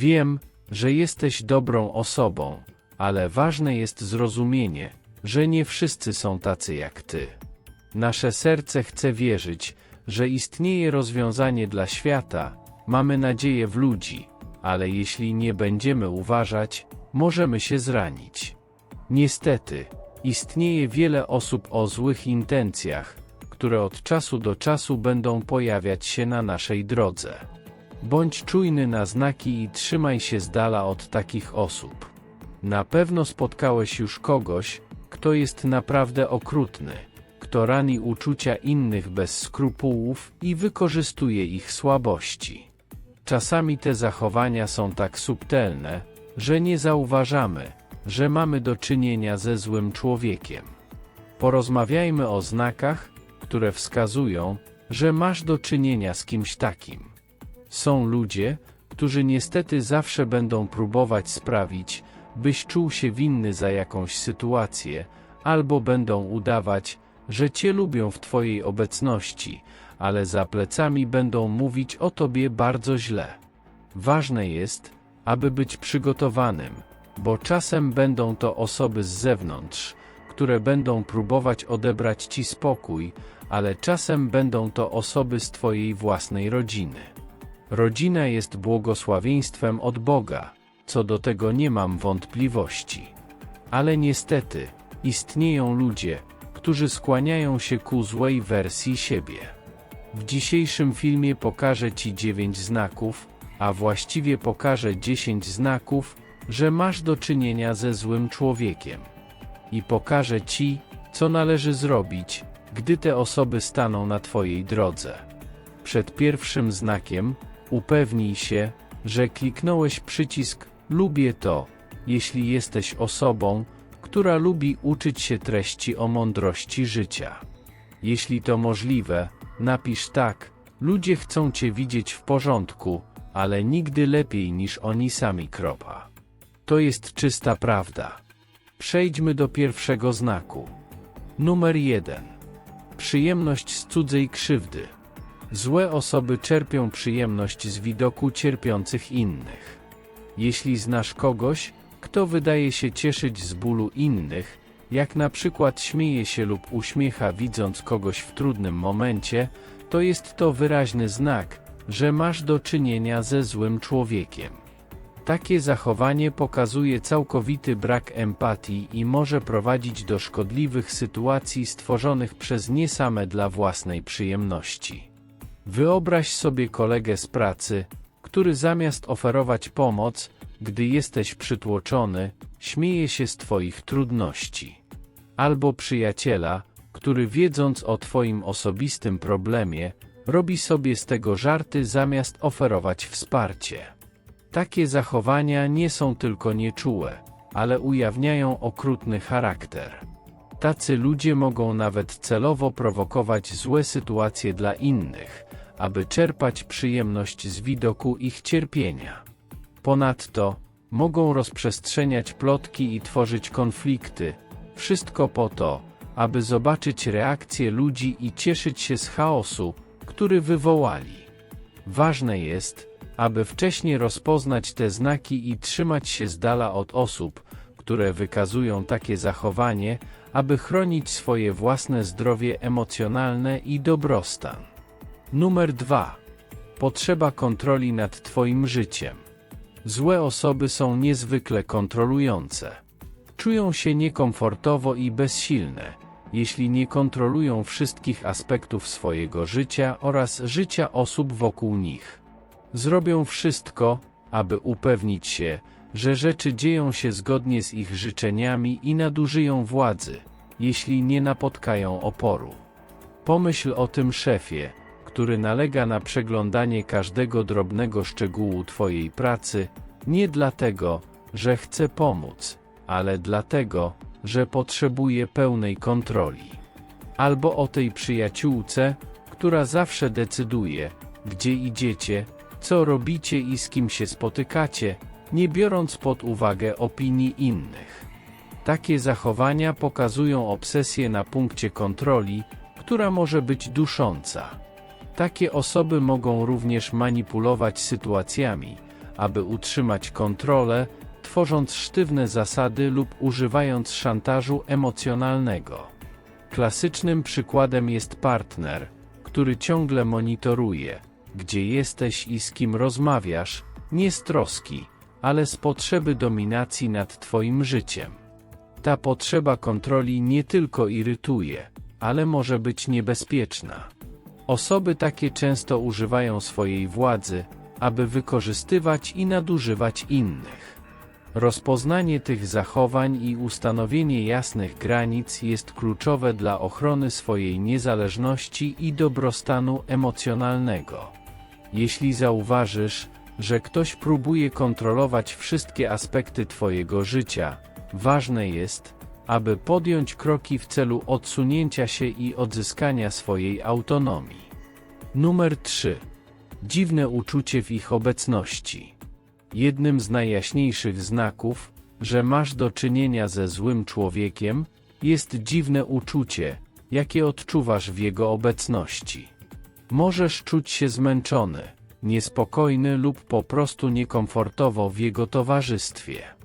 Wiem, że jesteś dobrą osobą, ale ważne jest zrozumienie, że nie wszyscy są tacy jak ty. Nasze serce chce wierzyć, że istnieje rozwiązanie dla świata, mamy nadzieję w ludzi, ale jeśli nie będziemy uważać, możemy się zranić. Niestety, istnieje wiele osób o złych intencjach, które od czasu do czasu będą pojawiać się na naszej drodze. Bądź czujny na znaki i trzymaj się z dala od takich osób. Na pewno spotkałeś już kogoś, kto jest naprawdę okrutny, kto rani uczucia innych bez skrupułów i wykorzystuje ich słabości. Czasami te zachowania są tak subtelne, że nie zauważamy, że mamy do czynienia ze złym człowiekiem. Porozmawiajmy o znakach, które wskazują, że masz do czynienia z kimś takim. Są ludzie, którzy niestety zawsze będą próbować sprawić, byś czuł się winny za jakąś sytuację, albo będą udawać, że cię lubią w twojej obecności, ale za plecami będą mówić o tobie bardzo źle. Ważne jest, aby być przygotowanym, bo czasem będą to osoby z zewnątrz, które będą próbować odebrać ci spokój, ale czasem będą to osoby z twojej własnej rodziny. Rodzina jest błogosławieństwem od Boga, co do tego nie mam wątpliwości. Ale niestety, istnieją ludzie, którzy skłaniają się ku złej wersji siebie. W dzisiejszym filmie pokażę Ci 9 znaków, a właściwie pokażę 10 znaków, że masz do czynienia ze złym człowiekiem. I pokażę Ci, co należy zrobić, gdy te osoby staną na Twojej drodze. Przed pierwszym znakiem upewnij się, że kliknąłeś przycisk Lubię to, jeśli jesteś osobą, która lubi uczyć się treści o mądrości życia. Jeśli to możliwe, napisz tak: Ludzie chcą Cię widzieć w porządku, ale nigdy lepiej niż oni sami. Kropa. To jest czysta prawda. Przejdźmy do pierwszego znaku. Numer 1. Przyjemność z cudzej krzywdy. Złe osoby czerpią przyjemność z widoku cierpiących innych. Jeśli znasz kogoś, kto wydaje się cieszyć z bólu innych, jak na przykład śmieje się lub uśmiecha widząc kogoś w trudnym momencie, to jest to wyraźny znak, że masz do czynienia ze złym człowiekiem. Takie zachowanie pokazuje całkowity brak empatii i może prowadzić do szkodliwych sytuacji stworzonych przez nie same dla własnej przyjemności. Wyobraź sobie kolegę z pracy, który zamiast oferować pomoc, gdy jesteś przytłoczony, śmieje się z Twoich trudności. Albo przyjaciela, który wiedząc o Twoim osobistym problemie, robi sobie z tego żarty zamiast oferować wsparcie. Takie zachowania nie są tylko nieczułe, ale ujawniają okrutny charakter. Tacy ludzie mogą nawet celowo prowokować złe sytuacje dla innych, aby czerpać przyjemność z widoku ich cierpienia. Ponadto, mogą rozprzestrzeniać plotki i tworzyć konflikty, wszystko po to, aby zobaczyć reakcję ludzi i cieszyć się z chaosu, który wywołali. Ważne jest, aby wcześniej rozpoznać te znaki i trzymać się z dala od osób, które wykazują takie zachowanie, aby chronić swoje własne zdrowie emocjonalne i dobrostan. Numer 2. Potrzeba kontroli nad Twoim życiem. Złe osoby są niezwykle kontrolujące. Czują się niekomfortowo i bezsilne, jeśli nie kontrolują wszystkich aspektów swojego życia oraz życia osób wokół nich. Zrobią wszystko, aby upewnić się, że rzeczy dzieją się zgodnie z ich życzeniami i nadużyją władzy, jeśli nie napotkają oporu. Pomyśl o tym szefie, który nalega na przeglądanie każdego drobnego szczegółu Twojej pracy, nie dlatego, że chce pomóc, ale dlatego, że potrzebuje pełnej kontroli. Albo o tej przyjaciółce, która zawsze decyduje, gdzie idziecie, co robicie i z kim się spotykacie, nie biorąc pod uwagę opinii innych. Takie zachowania pokazują obsesję na punkcie kontroli, która może być dusząca. Takie osoby mogą również manipulować sytuacjami, aby utrzymać kontrolę, tworząc sztywne zasady lub używając szantażu emocjonalnego. Klasycznym przykładem jest partner, który ciągle monitoruje, gdzie jesteś i z kim rozmawiasz, nie z troski, ale z potrzeby dominacji nad Twoim życiem. Ta potrzeba kontroli nie tylko irytuje, ale może być niebezpieczna. Osoby takie często używają swojej władzy, aby wykorzystywać i nadużywać innych. Rozpoznanie tych zachowań i ustanowienie jasnych granic jest kluczowe dla ochrony swojej niezależności i dobrostanu emocjonalnego. Jeśli zauważysz, że ktoś próbuje kontrolować wszystkie aspekty Twojego życia, ważne jest, aby podjąć kroki w celu odsunięcia się i odzyskania swojej autonomii. Numer 3. Dziwne uczucie w ich obecności. Jednym z najjaśniejszych znaków, że masz do czynienia ze złym człowiekiem, jest dziwne uczucie, jakie odczuwasz w jego obecności. Możesz czuć się zmęczony, niespokojny lub po prostu niekomfortowo w jego towarzystwie.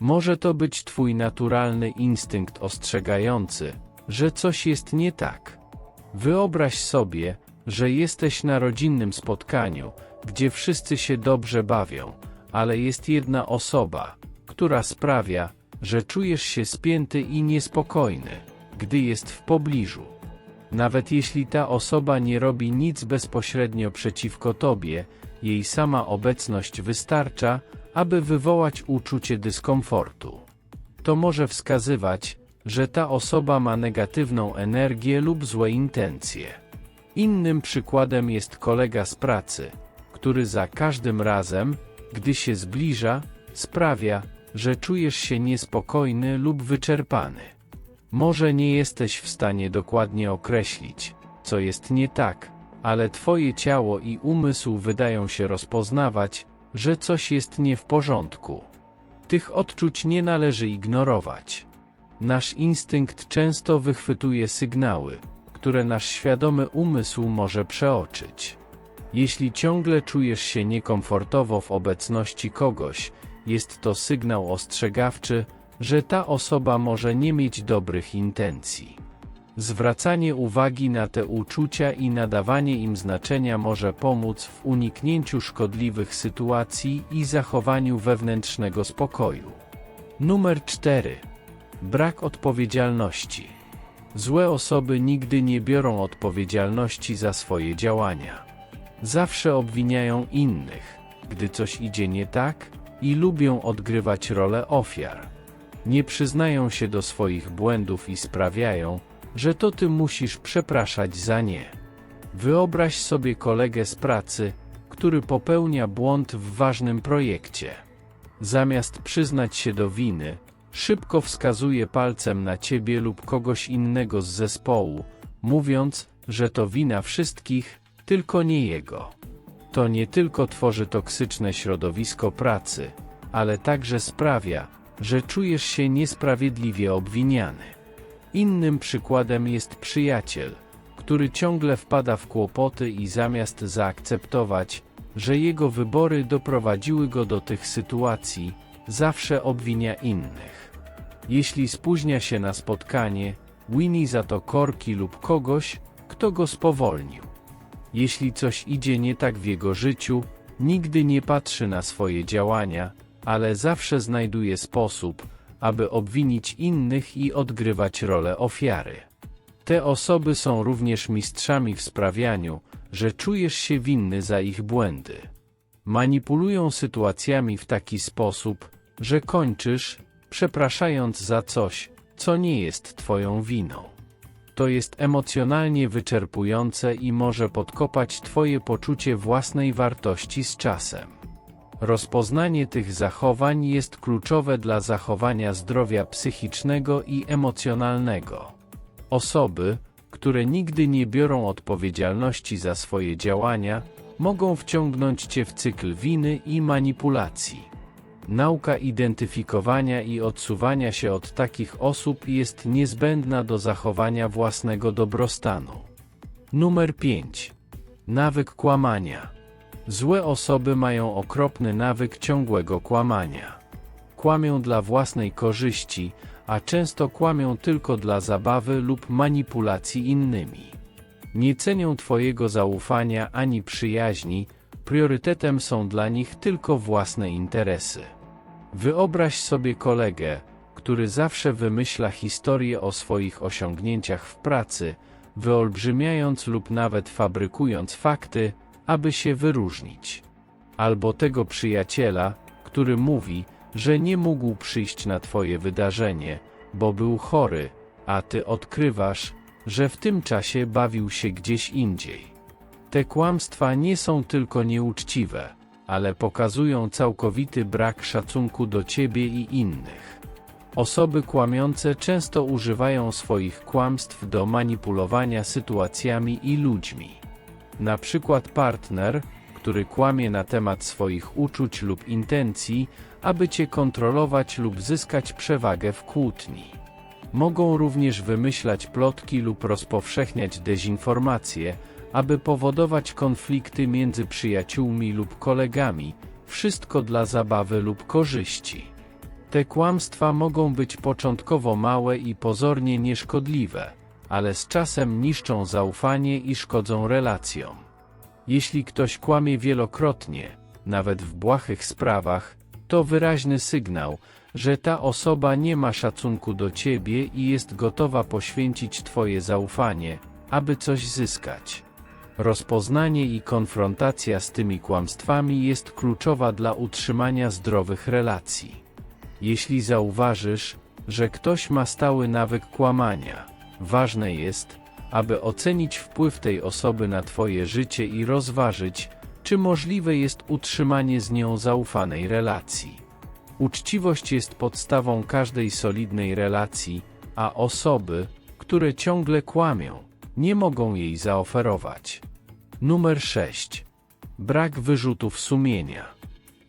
Może to być twój naturalny instynkt ostrzegający, że coś jest nie tak. Wyobraź sobie, że jesteś na rodzinnym spotkaniu, gdzie wszyscy się dobrze bawią, ale jest jedna osoba, która sprawia, że czujesz się spięty i niespokojny, gdy jest w pobliżu. Nawet jeśli ta osoba nie robi nic bezpośrednio przeciwko tobie, jej sama obecność wystarcza, aby wywołać uczucie dyskomfortu. To może wskazywać, że ta osoba ma negatywną energię lub złe intencje. Innym przykładem jest kolega z pracy, który za każdym razem, gdy się zbliża, sprawia, że czujesz się niespokojny lub wyczerpany. Może nie jesteś w stanie dokładnie określić, co jest nie tak, ale twoje ciało i umysł wydają się rozpoznawać, że coś jest nie w porządku. Tych odczuć nie należy ignorować. Nasz instynkt często wychwytuje sygnały, które nasz świadomy umysł może przeoczyć. Jeśli ciągle czujesz się niekomfortowo w obecności kogoś, jest to sygnał ostrzegawczy, że ta osoba może nie mieć dobrych intencji. Zwracanie uwagi na te uczucia i nadawanie im znaczenia może pomóc w uniknięciu szkodliwych sytuacji i zachowaniu wewnętrznego spokoju. Numer 4. Brak odpowiedzialności. Złe osoby nigdy nie biorą odpowiedzialności za swoje działania. Zawsze obwiniają innych, gdy coś idzie nie tak, i lubią odgrywać rolę ofiar. Nie przyznają się do swoich błędów i sprawiają, że to ty musisz przepraszać za nie. Wyobraź sobie kolegę z pracy, który popełnia błąd w ważnym projekcie. Zamiast przyznać się do winy, szybko wskazuje palcem na ciebie lub kogoś innego z zespołu, mówiąc, że to wina wszystkich, tylko nie jego. To nie tylko tworzy toksyczne środowisko pracy, ale także sprawia, że czujesz się niesprawiedliwie obwiniany. Innym przykładem jest przyjaciel, który ciągle wpada w kłopoty i zamiast zaakceptować, że jego wybory doprowadziły go do tych sytuacji, zawsze obwinia innych. Jeśli spóźnia się na spotkanie, wini za to korki lub kogoś, kto go spowolnił. Jeśli coś idzie nie tak w jego życiu, nigdy nie patrzy na swoje działania, ale zawsze znajduje sposób, aby obwinić innych i odgrywać rolę ofiary. Te osoby są również mistrzami w sprawianiu, że czujesz się winny za ich błędy. Manipulują sytuacjami w taki sposób, że kończysz, przepraszając za coś, co nie jest Twoją winą. To jest emocjonalnie wyczerpujące i może podkopać Twoje poczucie własnej wartości z czasem. Rozpoznanie tych zachowań jest kluczowe dla zachowania zdrowia psychicznego i emocjonalnego. Osoby, które nigdy nie biorą odpowiedzialności za swoje działania, mogą wciągnąć cię w cykl winy i manipulacji. Nauka identyfikowania i odsuwania się od takich osób jest niezbędna do zachowania własnego dobrostanu. Numer 5. Nawyk kłamania. Złe osoby mają okropny nawyk ciągłego kłamania. Kłamią dla własnej korzyści, a często kłamią tylko dla zabawy lub manipulacji innymi. Nie cenią Twojego zaufania ani przyjaźni, priorytetem są dla nich tylko własne interesy. Wyobraź sobie kolegę, który zawsze wymyśla historie o swoich osiągnięciach w pracy, wyolbrzymiając lub nawet fabrykując fakty, aby się wyróżnić. Albo tego przyjaciela, który mówi, że nie mógł przyjść na Twoje wydarzenie, bo był chory, a Ty odkrywasz, że w tym czasie bawił się gdzieś indziej. Te kłamstwa nie są tylko nieuczciwe, ale pokazują całkowity brak szacunku do Ciebie i innych. Osoby kłamiące często używają swoich kłamstw do manipulowania sytuacjami i ludźmi. Na przykład partner, który kłamie na temat swoich uczuć lub intencji, aby cię kontrolować lub zyskać przewagę w kłótni. Mogą również wymyślać plotki lub rozpowszechniać dezinformacje, aby powodować konflikty między przyjaciółmi lub kolegami, wszystko dla zabawy lub korzyści. Te kłamstwa mogą być początkowo małe i pozornie nieszkodliwe, ale z czasem niszczą zaufanie i szkodzą relacjom. Jeśli ktoś kłamie wielokrotnie, nawet w błahych sprawach, to wyraźny sygnał, że ta osoba nie ma szacunku do ciebie i jest gotowa poświęcić twoje zaufanie, aby coś zyskać. Rozpoznanie i konfrontacja z tymi kłamstwami jest kluczowa dla utrzymania zdrowych relacji. Jeśli zauważysz, że ktoś ma stały nawyk kłamania, ważne jest, aby ocenić wpływ tej osoby na Twoje życie i rozważyć, czy możliwe jest utrzymanie z nią zaufanej relacji. Uczciwość jest podstawą każdej solidnej relacji, a osoby, które ciągle kłamią, nie mogą jej zaoferować. Numer 6. Brak wyrzutów sumienia.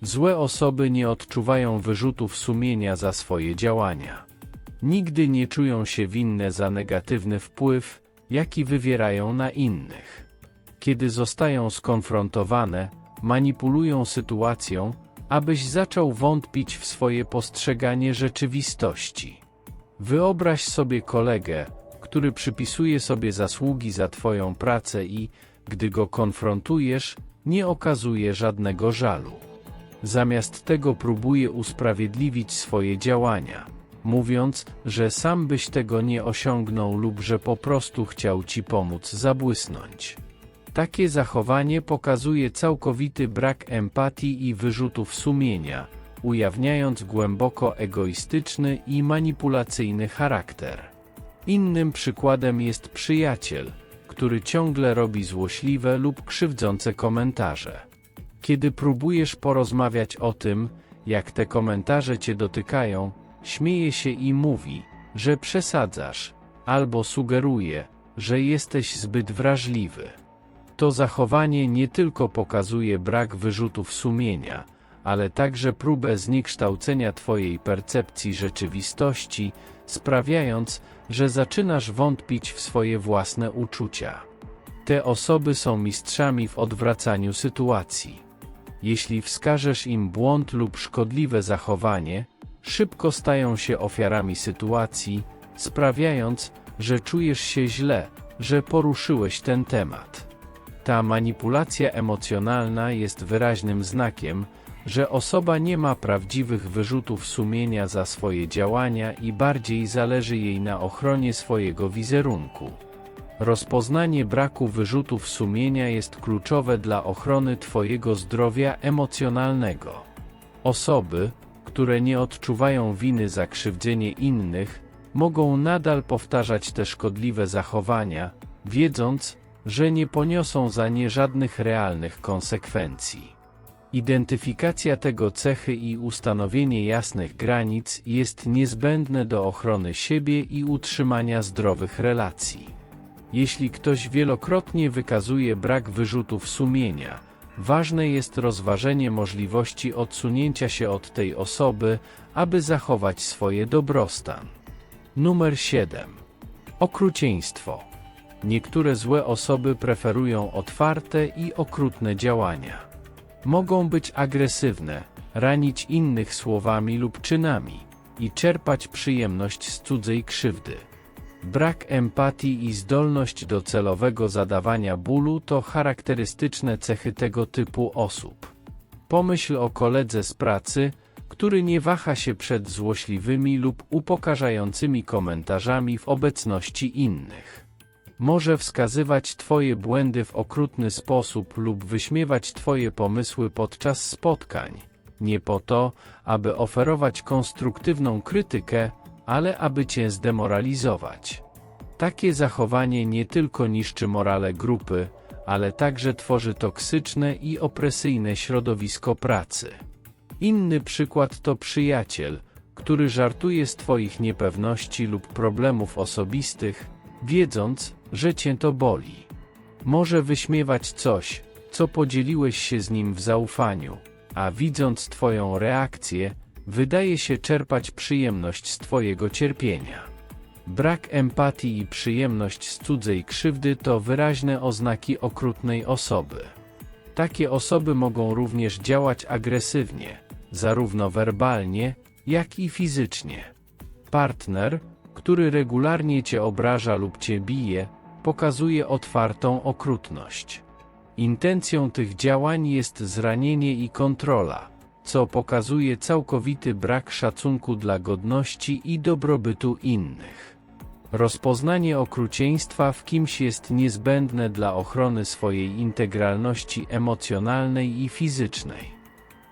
Złe osoby nie odczuwają wyrzutów sumienia za swoje działania. Nigdy nie czują się winne za negatywny wpływ, jaki wywierają na innych. Kiedy zostają skonfrontowane, manipulują sytuacją, abyś zaczął wątpić w swoje postrzeganie rzeczywistości. Wyobraź sobie kolegę, który przypisuje sobie zasługi za Twoją pracę i, gdy go konfrontujesz, nie okazuje żadnego żalu. Zamiast tego próbuje usprawiedliwić swoje działania, mówiąc, że sam byś tego nie osiągnął lub że po prostu chciał ci pomóc zabłysnąć. Takie zachowanie pokazuje całkowity brak empatii i wyrzutów sumienia, ujawniając głęboko egoistyczny i manipulacyjny charakter. Innym przykładem jest przyjaciel, który ciągle robi złośliwe lub krzywdzące komentarze. Kiedy próbujesz porozmawiać o tym, jak te komentarze cię dotykają, śmieje się i mówi, że przesadzasz, albo sugeruje, że jesteś zbyt wrażliwy. To zachowanie nie tylko pokazuje brak wyrzutów sumienia, ale także próbę zniekształcenia Twojej percepcji rzeczywistości, sprawiając, że zaczynasz wątpić w swoje własne uczucia. Te osoby są mistrzami w odwracaniu sytuacji. Jeśli wskażesz im błąd lub szkodliwe zachowanie, szybko stają się ofiarami sytuacji, sprawiając, że czujesz się źle, że poruszyłeś ten temat. Ta manipulacja emocjonalna jest wyraźnym znakiem, że osoba nie ma prawdziwych wyrzutów sumienia za swoje działania i bardziej zależy jej na ochronie swojego wizerunku. Rozpoznanie braku wyrzutów sumienia jest kluczowe dla ochrony Twojego zdrowia emocjonalnego. Osoby, które nie odczuwają winy za krzywdzenie innych, mogą nadal powtarzać te szkodliwe zachowania, wiedząc, że nie poniosą za nie żadnych realnych konsekwencji. Identyfikacja tego cechy i ustanowienie jasnych granic jest niezbędne do ochrony siebie i utrzymania zdrowych relacji. Jeśli ktoś wielokrotnie wykazuje brak wyrzutów sumienia, ważne jest rozważenie możliwości odsunięcia się od tej osoby, aby zachować swoje dobrostan. Numer 7. Okrucieństwo. Niektóre złe osoby preferują otwarte i okrutne działania. Mogą być agresywne, ranić innych słowami lub czynami i czerpać przyjemność z cudzej krzywdy. Brak empatii i zdolność do celowego zadawania bólu to charakterystyczne cechy tego typu osób. Pomyśl o koledze z pracy, który nie waha się przed złośliwymi lub upokarzającymi komentarzami w obecności innych. Może wskazywać Twoje błędy w okrutny sposób lub wyśmiewać Twoje pomysły podczas spotkań. Nie po to, aby oferować konstruktywną krytykę, ale aby Cię zdemoralizować. Takie zachowanie nie tylko niszczy morale grupy, ale także tworzy toksyczne i opresyjne środowisko pracy. Inny przykład to przyjaciel, który żartuje z Twoich niepewności lub problemów osobistych, wiedząc, że Cię to boli. Może wyśmiewać coś, co podzieliłeś się z nim w zaufaniu, a widząc Twoją reakcję, wydaje się czerpać przyjemność z Twojego cierpienia. Brak empatii i przyjemność z cudzej krzywdy to wyraźne oznaki okrutnej osoby. Takie osoby mogą również działać agresywnie, zarówno werbalnie, jak i fizycznie. Partner, który regularnie cię obraża lub cię bije, pokazuje otwartą okrutność. Intencją tych działań jest zranienie i kontrola, co pokazuje całkowity brak szacunku dla godności i dobrobytu innych. Rozpoznanie okrucieństwa w kimś jest niezbędne dla ochrony swojej integralności emocjonalnej i fizycznej.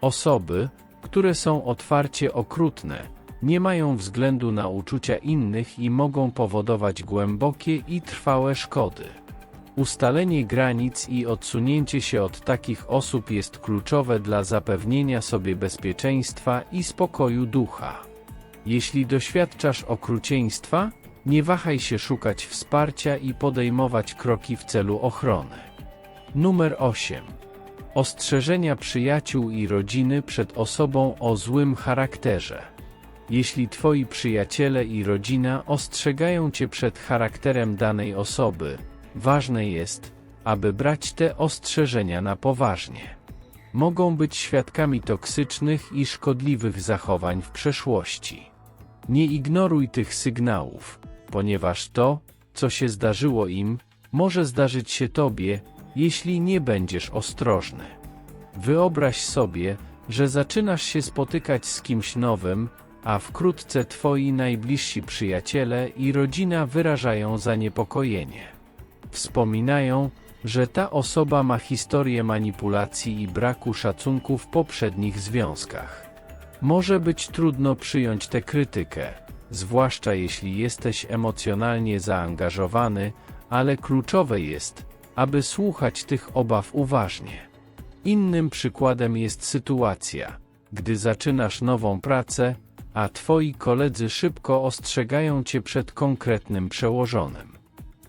Osoby, które są otwarcie okrutne, nie mają względu na uczucia innych i mogą powodować głębokie i trwałe szkody. Ustalenie granic i odsunięcie się od takich osób jest kluczowe dla zapewnienia sobie bezpieczeństwa i spokoju ducha. Jeśli doświadczasz okrucieństwa, nie wahaj się szukać wsparcia i podejmować kroki w celu ochrony. Numer 8. Ostrzeżenia przyjaciół i rodziny przed osobą o złym charakterze. Jeśli twoi przyjaciele i rodzina ostrzegają cię przed charakterem danej osoby, ważne jest, aby brać te ostrzeżenia na poważnie. Mogą być świadkami toksycznych i szkodliwych zachowań w przeszłości. Nie ignoruj tych sygnałów, ponieważ to, co się zdarzyło im, może zdarzyć się tobie, jeśli nie będziesz ostrożny. Wyobraź sobie, że zaczynasz się spotykać z kimś nowym, a wkrótce twoi najbliżsi przyjaciele i rodzina wyrażają zaniepokojenie. Wspominają, że ta osoba ma historię manipulacji i braku szacunku w poprzednich związkach. Może być trudno przyjąć tę krytykę, zwłaszcza jeśli jesteś emocjonalnie zaangażowany, ale kluczowe jest, aby słuchać tych obaw uważnie. Innym przykładem jest sytuacja, gdy zaczynasz nową pracę, a twoi koledzy szybko ostrzegają cię przed konkretnym przełożonym.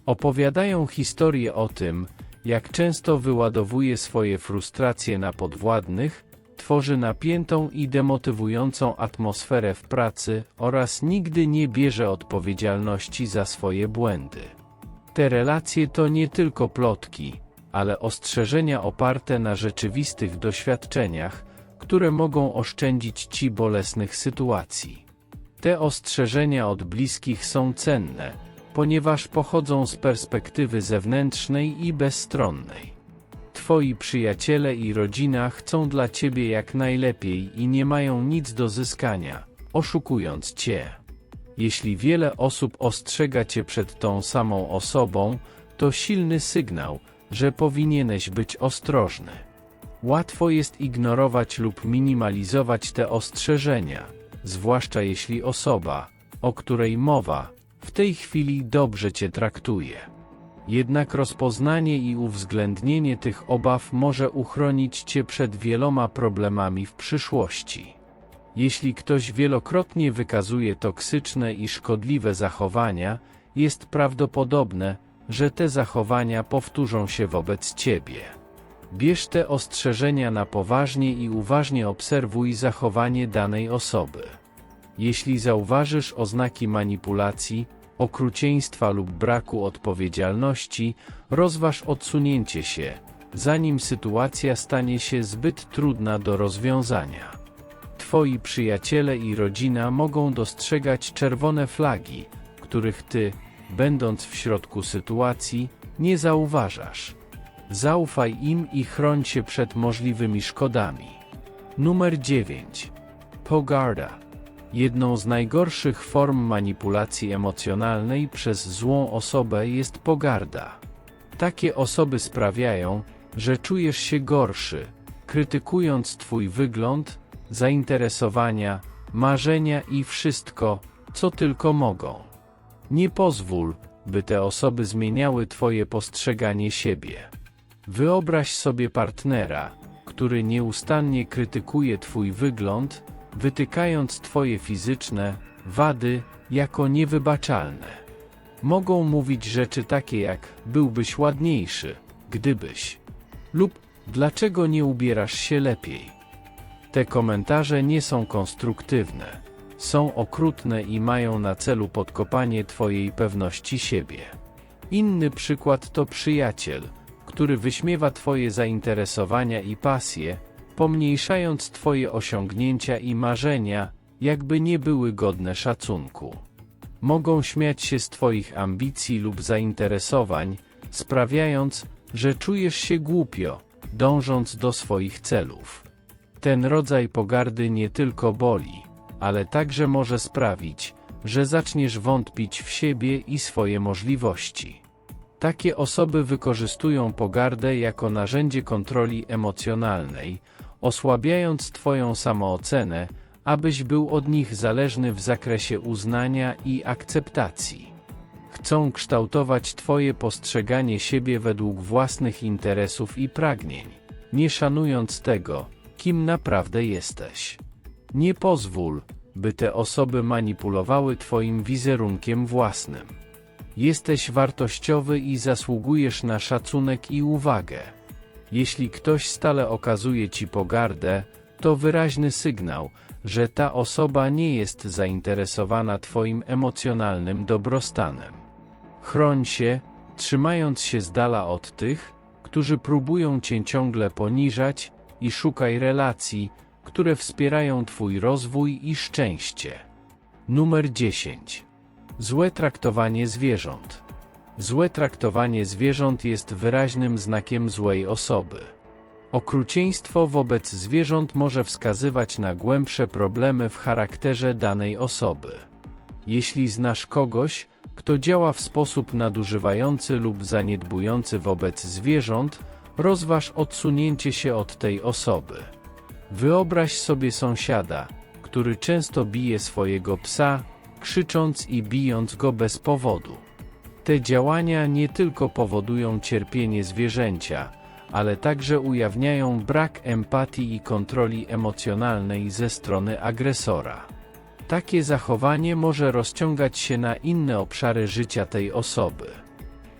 Opowiadają historię o tym, jak często wyładowuje swoje frustracje na podwładnych, tworzy napiętą i demotywującą atmosferę w pracy oraz nigdy nie bierze odpowiedzialności za swoje błędy. Te relacje to nie tylko plotki, ale ostrzeżenia oparte na rzeczywistych doświadczeniach, które mogą oszczędzić Ci bolesnych sytuacji. Te ostrzeżenia od bliskich są cenne, ponieważ pochodzą z perspektywy zewnętrznej i bezstronnej. Twoi przyjaciele i rodzina chcą dla Ciebie jak najlepiej i nie mają nic do zyskania, oszukując Cię. Jeśli wiele osób ostrzega Cię przed tą samą osobą, to silny sygnał, że powinieneś być ostrożny. Łatwo jest ignorować lub minimalizować te ostrzeżenia, zwłaszcza jeśli osoba, o której mowa, w tej chwili dobrze Cię traktuje. Jednak rozpoznanie i uwzględnienie tych obaw może uchronić Cię przed wieloma problemami w przyszłości. Jeśli ktoś wielokrotnie wykazuje toksyczne i szkodliwe zachowania, jest prawdopodobne, że te zachowania powtórzą się wobec Ciebie. Bierz te ostrzeżenia na poważnie i uważnie obserwuj zachowanie danej osoby. Jeśli zauważysz oznaki manipulacji, okrucieństwa lub braku odpowiedzialności, rozważ odsunięcie się, zanim sytuacja stanie się zbyt trudna do rozwiązania. Twoi przyjaciele i rodzina mogą dostrzegać czerwone flagi, których ty, będąc w środku sytuacji, nie zauważasz. Zaufaj im i chroń się przed możliwymi szkodami. Numer 9. Pogarda. Jedną z najgorszych form manipulacji emocjonalnej przez złą osobę jest pogarda. Takie osoby sprawiają, że czujesz się gorszy, krytykując Twój wygląd, zainteresowania, marzenia i wszystko, co tylko mogą. Nie pozwól, by te osoby zmieniały Twoje postrzeganie siebie. Wyobraź sobie partnera, który nieustannie krytykuje Twój wygląd, wytykając Twoje fizyczne wady jako niewybaczalne. Mogą mówić rzeczy takie jak byłbyś ładniejszy, gdybyś lub dlaczego nie ubierasz się lepiej. Te komentarze nie są konstruktywne, są okrutne i mają na celu podkopanie Twojej pewności siebie. Inny przykład to przyjaciel, który wyśmiewa Twoje zainteresowania i pasje, pomniejszając Twoje osiągnięcia i marzenia, jakby nie były godne szacunku. Mogą śmiać się z Twoich ambicji lub zainteresowań, sprawiając, że czujesz się głupio, dążąc do swoich celów. Ten rodzaj pogardy nie tylko boli, ale także może sprawić, że zaczniesz wątpić w siebie i swoje możliwości. Takie osoby wykorzystują pogardę jako narzędzie kontroli emocjonalnej, osłabiając Twoją samoocenę, abyś był od nich zależny w zakresie uznania i akceptacji. Chcą kształtować Twoje postrzeganie siebie według własnych interesów i pragnień, nie szanując tego, kim naprawdę jesteś. Nie pozwól, by te osoby manipulowały Twoim wizerunkiem własnym. Jesteś wartościowy i zasługujesz na szacunek i uwagę. Jeśli ktoś stale okazuje Ci pogardę, to wyraźny sygnał, że ta osoba nie jest zainteresowana Twoim emocjonalnym dobrostanem. Chroń się, trzymając się z dala od tych, którzy próbują Cię ciągle poniżać i szukaj relacji, które wspierają Twój rozwój i szczęście. Numer 10. Złe traktowanie zwierząt. Złe traktowanie zwierząt jest wyraźnym znakiem złej osoby. Okrucieństwo wobec zwierząt może wskazywać na głębsze problemy w charakterze danej osoby. Jeśli znasz kogoś, kto działa w sposób nadużywający lub zaniedbujący wobec zwierząt, rozważ odsunięcie się od tej osoby. Wyobraź sobie sąsiada, który często bije swojego psa, krzycząc i bijąc go bez powodu. Te działania nie tylko powodują cierpienie zwierzęcia, ale także ujawniają brak empatii i kontroli emocjonalnej ze strony agresora. Takie zachowanie może rozciągać się na inne obszary życia tej osoby.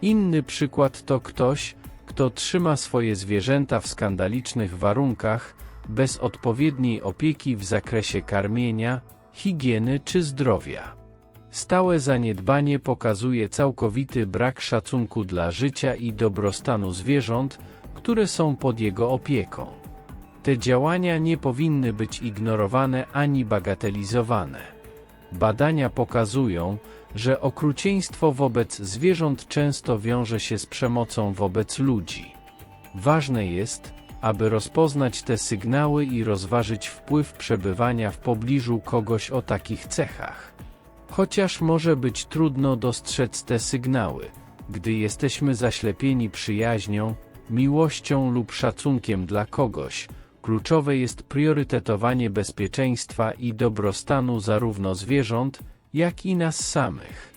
Inny przykład to ktoś, kto trzyma swoje zwierzęta w skandalicznych warunkach, bez odpowiedniej opieki w zakresie karmienia, higieny czy zdrowia. Stałe zaniedbanie pokazuje całkowity brak szacunku dla życia i dobrostanu zwierząt, które są pod jego opieką. Te działania nie powinny być ignorowane ani bagatelizowane. Badania pokazują, że okrucieństwo wobec zwierząt często wiąże się z przemocą wobec ludzi. Ważne jest, aby rozpoznać te sygnały i rozważyć wpływ przebywania w pobliżu kogoś o takich cechach. Chociaż może być trudno dostrzec te sygnały, gdy jesteśmy zaślepieni przyjaźnią, miłością lub szacunkiem dla kogoś, kluczowe jest priorytetowanie bezpieczeństwa i dobrostanu zarówno zwierząt, jak i nas samych.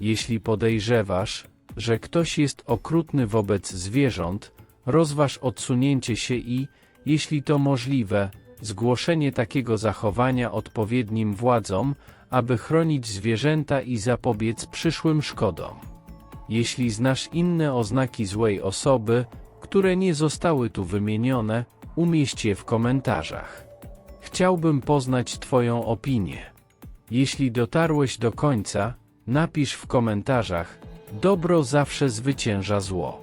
Jeśli podejrzewasz, że ktoś jest okrutny wobec zwierząt, rozważ odsunięcie się i, jeśli to możliwe, zgłoszenie takiego zachowania odpowiednim władzom, aby chronić zwierzęta i zapobiec przyszłym szkodom. Jeśli znasz inne oznaki złej osoby, które nie zostały tu wymienione, umieść je w komentarzach. Chciałbym poznać Twoją opinię. Jeśli dotarłeś do końca, napisz w komentarzach: Dobro zawsze zwycięża zło.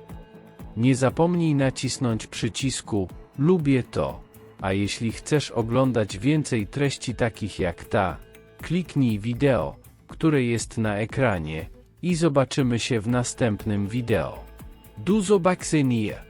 Nie zapomnij nacisnąć przycisku Lubię to. A jeśli chcesz oglądać więcej treści takich jak ta, kliknij wideo, które jest na ekranie i zobaczymy się w następnym wideo. Do zobaczenia!